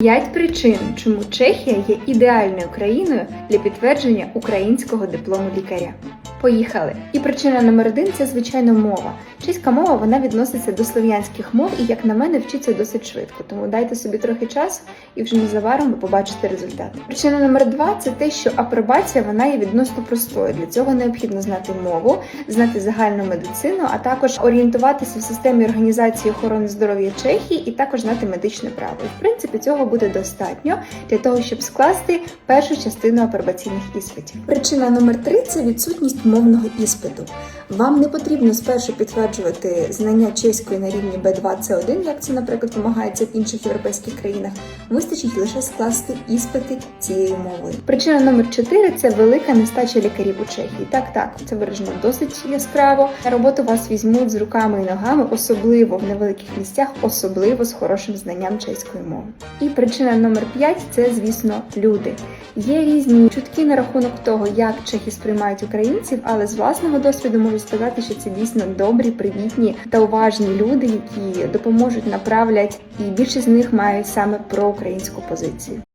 П'ять причин, чому Чехія є ідеальною країною для підтвердження українського диплому лікаря. Поїхали. І причина номер один це звичайно мова. Чеська мова вона відноситься до слов'янських мов і, як на мене, вчиться досить швидко. Тому дайте собі трохи часу і вже незабаром ви побачите результат. Причина номер два це те, що апробація вона є відносно простою. Для цього необхідно знати мову, знати загальну медицину, а також орієнтуватися в системі організації охорони здоров'я Чехії і також знати медичне право. В принципі, цього буде достатньо для того, щоб скласти першу частину апробаційних іспитів. Причина номер три це відсутність мовного іспиту. Вам не потрібно спершу підтверджувати знання чеської на рівні B2 C1, як це, наприклад, вимагається в інших європейських країнах. Вистачить лише скласти іспити цією мовою. Причина номер 4 це велика нестача лікарів у Чехії. Так, так, це виражено досить яскраво. Роботу вас візьмуть з руками і ногами, особливо в невеликих місцях, особливо з хорошим знанням чеської мови. І причина номер 5 це, звісно, люди. Є різні чутки на рахунок того, як чехи сприймають українців, але з власного досвіду можу сказати, що це дійсно добрі, привітні та уважні люди, які допоможуть, направлять, і більшість з них мають саме проукраїнську позицію.